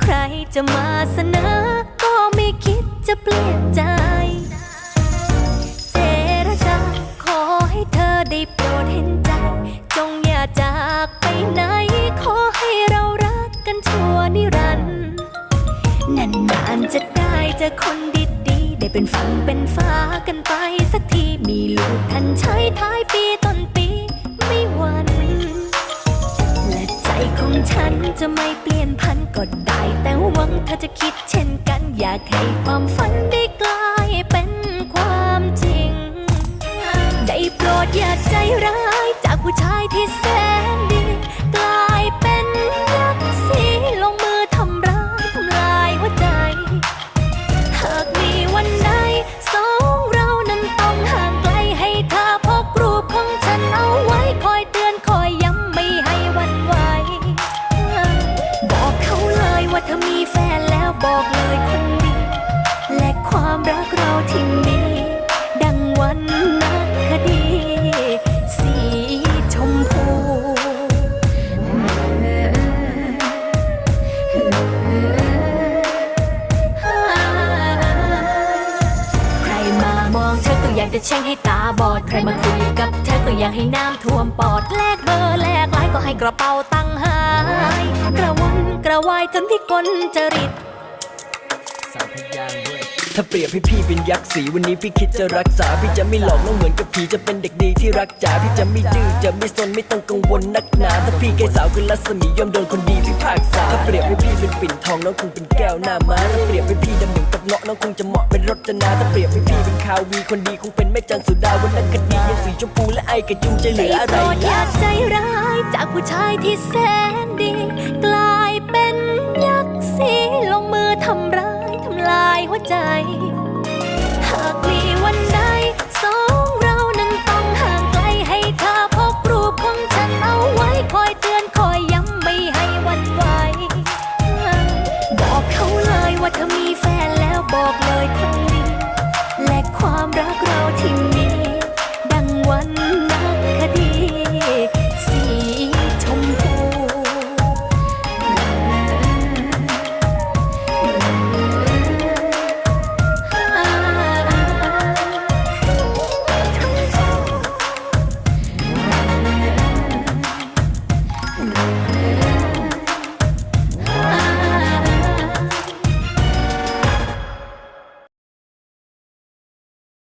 ใครจะมาเสนอ ก็ไม่คิดจะเปลี่ยนใจ เจรจาขอให้เธอได้โปรดเห็นใจ จงอย่าจากไปไหน ขอให้เรารักกันชั่วนิรันดร์นานๆจะได้จะคนดีๆ ได้เป็นฝันเป็นฟ้ากันไปสักที มีลูกทันใช้ท้ายปีต้นปีไม่วัน และใจของฉันจะไม่เปลี่ยน ก็ได้ แต่หวังเธอจะคิดเช่นกัน อยากให้ความฝันได้กลายเป็นความจริง ได้โปรดอย่าใจร้ายจากผู้ชายที่ งเธอก็อยากจะแช่งให้ตาบอด ใครมาคุยกับเธอก็อยากให้น้ำท่วมปอด แลกเบอร์แลกไลน์ก็ให้กระเป๋าตังค์หาย กระวนกระวายจนที่กลจริตถ้าเปรียบให้พี่เป็นยักษ์สีวันนี้พี่คิดจะรักษา พี่จะไม่หลอกน้องเหมือนกับผีจะเป็นเด็กดีที่รักจ๋าพี่จะไม่ดื้อจะไม่สนไม่ต้องกังวลนักหนาถ้าพี่แกสาวคือรัศมีย่อมโดนคนดีพิพากษาถ้าเปรียบให้พี่ ปิ่นทองน้องคงเป็นแก้วหน้าม้าถ้าเปรียบให้พี่ดำเหมือนกับเงาะน้องคงจะเหมาะเป็นรจนาถ้าเปรียบให้พี่เป็นคาวีคนดีคงเป็นแม่จันสุดาวรรณคดียังสีชมพูและไอกับจูจเหลืออะไรโปรดอย่าล่ะใจร้ายจากผู้ชายที่แสนดี กลายเป็นยักษ์สีลงมือทำร้ายทำลายหัวใจ หากมีวัน